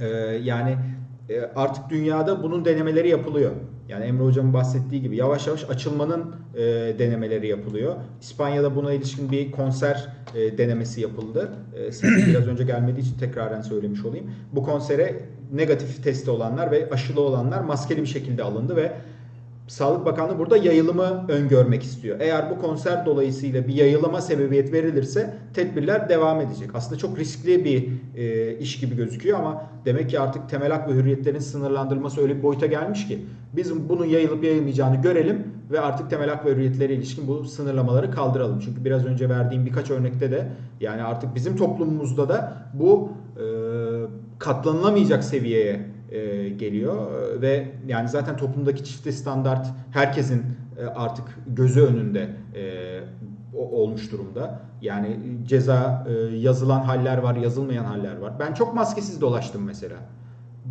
Ee, yani e, artık dünyada bunun denemeleri yapılıyor. Yani Emre Hocam'ın bahsettiği gibi yavaş yavaş açılmanın e, denemeleri yapılıyor. İspanya'da buna ilişkin bir konser e, denemesi yapıldı. E, sesim biraz önce gelmediği için tekraren söylemiş olayım. Bu konsere negatif testi olanlar ve aşılı olanlar maskeli bir şekilde alındı ve Sağlık Bakanlığı burada yayılımı öngörmek istiyor. Eğer bu konser dolayısıyla bir yayılıma sebebiyet verilirse tedbirler devam edecek. Aslında çok riskli bir e, iş gibi gözüküyor ama demek ki artık temel hak ve hürriyetlerin sınırlandırılması öyle bir boyuta gelmiş ki biz bunun yayılıp yayılmayacağını görelim ve artık temel hak ve hürriyetlere ilişkin bu sınırlamaları kaldıralım. Çünkü biraz önce verdiğim birkaç örnekte de yani artık bizim toplumumuzda da bu e, katlanılamayacak seviyeye e, geliyor ve yani zaten toplumdaki çifte standart herkesin e, artık gözü önünde e, olmuş durumda. Yani ceza e, yazılan haller var, yazılmayan haller var. Ben çok maskesiz dolaştım mesela.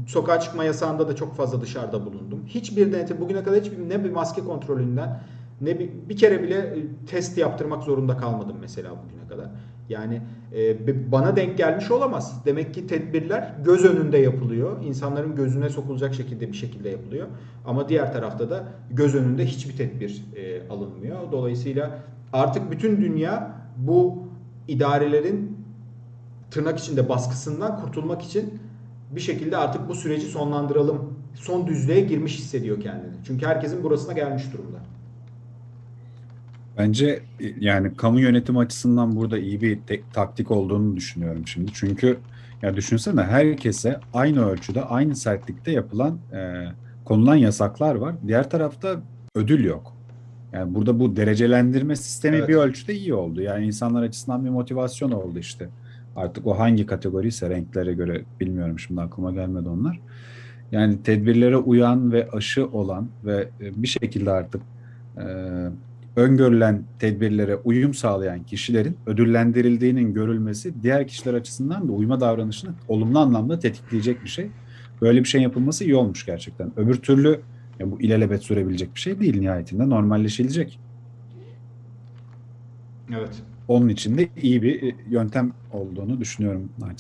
Sokağa çıkma yasağında da çok fazla dışarıda bulundum. Hiçbir denetim bugüne kadar hiçbir ne bir maske kontrolünden ne bir, bir kere bile e, test yaptırmak zorunda kalmadım mesela bugüne kadar. Yani e, bana denk gelmiş olamaz. Demek ki tedbirler göz önünde yapılıyor. İnsanların gözüne sokulacak şekilde bir şekilde yapılıyor. Ama diğer tarafta da göz önünde hiçbir tedbir e, alınmıyor. Dolayısıyla artık bütün dünya bu idarelerin tırnak içinde baskısından kurtulmak için bir şekilde artık bu süreci sonlandıralım. Son düzlüğe girmiş hissediyor kendini. Çünkü herkesin burasına gelmiş durumda. Bence e, yani kamu yönetimi açısından burada iyi bir tek, taktik olduğunu düşünüyorum şimdi. Çünkü ya düşünsene herkese aynı ölçüde, aynı sertlikte yapılan e, konulan yasaklar var. Diğer tarafta ödül yok. Yani burada bu derecelendirme sistemi Evet. bir ölçüde iyi oldu. Yani insanlar açısından bir motivasyon oldu işte. Artık o hangi kategori ise renklere göre bilmiyorum şimdi aklıma gelmedi onlar. Yani tedbirlere uyan ve aşı olan ve e, bir şekilde artık e, öngörülen tedbirlere uyum sağlayan kişilerin ödüllendirildiğinin görülmesi diğer kişiler açısından da uyma davranışını olumlu anlamda tetikleyecek bir şey. Böyle bir şey yapılması iyi olmuş gerçekten. Öbür türlü ya bu ilelebet sürebilecek bir şey değil nihayetinde normalleşilecek. Evet. Onun için de iyi bir e, yöntem olduğunu düşünüyorum naçizane.